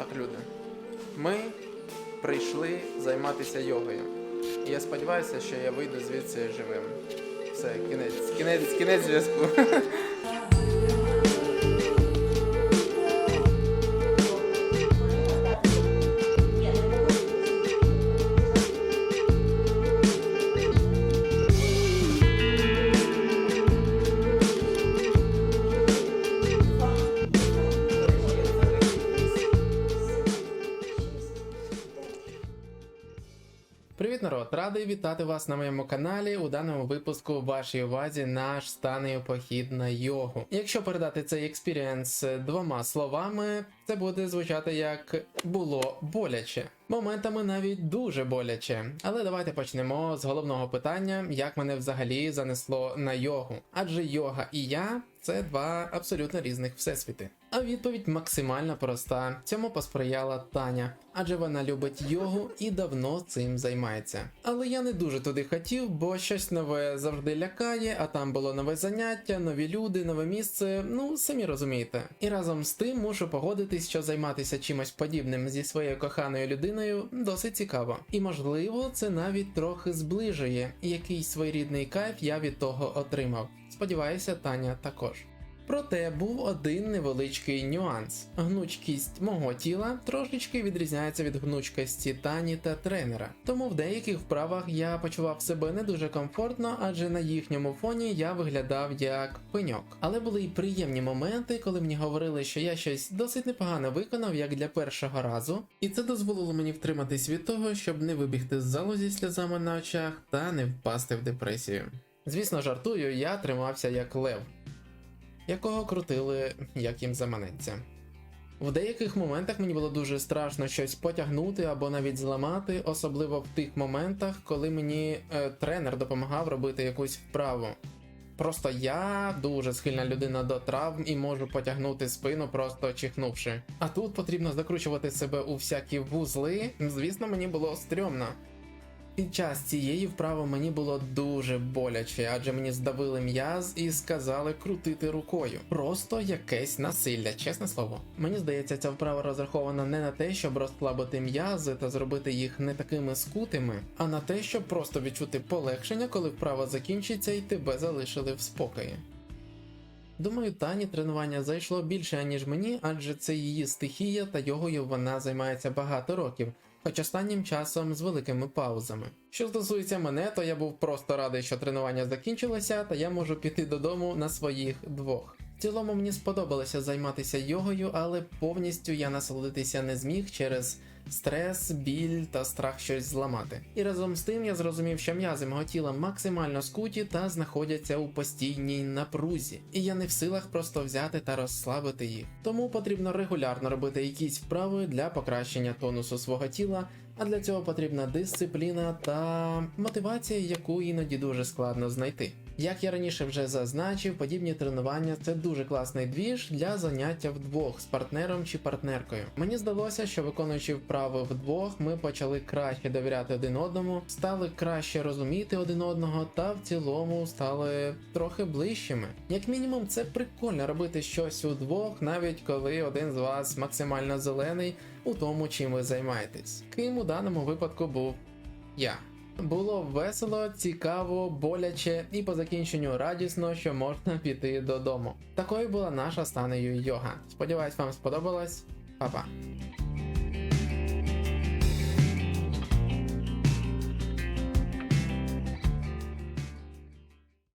Так, люди. Ми прийшли займатися йогою. І я сподіваюся, що я вийду звідси живим. Все, кінець, кінець, кінець зв'язку. Привіт, народ! Радий вітати вас на моєму каналі. У даному випуску вашій увазі наш станий похід на йогу. Якщо передати цей експірієнс двома словами, це буде звучати як було боляче. Моментами навіть дуже боляче. Але давайте почнемо з головного питання, як мене взагалі занесло на йогу. Адже йога і я це два абсолютно різних всесвіти. А відповідь максимально проста. Цьому посприяла Таня, адже вона любить йогу і давно цим займається. Але я не дуже туди хотів, бо щось нове завжди лякає, а там було нове заняття, нові люди, нове місце. Ну самі розумієте. І разом з тим мушу погодитись, що займатися чимось подібним зі своєю коханою людиною досить цікаво. І можливо, це навіть трохи зближує, який своєрідний кайф я від того отримав. Сподіваюся, Таня також. Проте був один невеличкий нюанс: гнучкість мого тіла трошечки відрізняється від гнучкості тані та тренера. Тому в деяких вправах я почував себе не дуже комфортно, адже на їхньому фоні я виглядав як пеньок. Але були й приємні моменти, коли мені говорили, що я щось досить непогано виконав, як для першого разу, і це дозволило мені втриматись від того, щоб не вибігти з залу зі сльозами на очах та не впасти в депресію. Звісно, жартую, я тримався як лев якого крутили, як їм заманеться. В деяких моментах мені було дуже страшно щось потягнути або навіть зламати, особливо в тих моментах, коли мені е, тренер допомагав робити якусь вправу. Просто я дуже схильна людина до травм і можу потягнути спину, просто чихнувши. А тут потрібно закручувати себе у всякі вузли. Звісно, мені було стрьомно. Під час цієї вправи мені було дуже боляче, адже мені здавили м'яз і сказали крутити рукою. Просто якесь насилля, чесне слово. Мені здається, ця вправа розрахована не на те, щоб розслабити м'язи та зробити їх не такими скутими, а на те, щоб просто відчути полегшення, коли вправа закінчиться і тебе залишили в спокої. Думаю, Тані тренування зайшло більше, ніж мені, адже це її стихія та йогою вона займається багато років, хоч останнім часом з великими паузами. Що стосується мене, то я був просто радий, що тренування закінчилося, та я можу піти додому на своїх двох. В цілому мені сподобалося займатися йогою, але повністю я насолодитися не зміг через стрес, біль та страх щось зламати. І разом з тим я зрозумів, що м'язи мого тіла максимально скуті та знаходяться у постійній напрузі, і я не в силах просто взяти та розслабити їх. Тому потрібно регулярно робити якісь вправи для покращення тонусу свого тіла. А для цього потрібна дисципліна та мотивація, яку іноді дуже складно знайти. Як я раніше вже зазначив, подібні тренування це дуже класний двіж для заняття вдвох з партнером чи партнеркою. Мені здалося, що виконуючи вправи вдвох, ми почали краще довіряти один одному, стали краще розуміти один одного та в цілому стали трохи ближчими. Як мінімум, це прикольно робити щось удвох, навіть коли один з вас максимально зелений у тому, чим ви займаєтесь. Ким у даному випадку був я. Було весело, цікаво, боляче і по закінченню радісно, що можна піти додому. Такою була наша станею йога. Сподіваюсь, вам сподобалось. Па-па.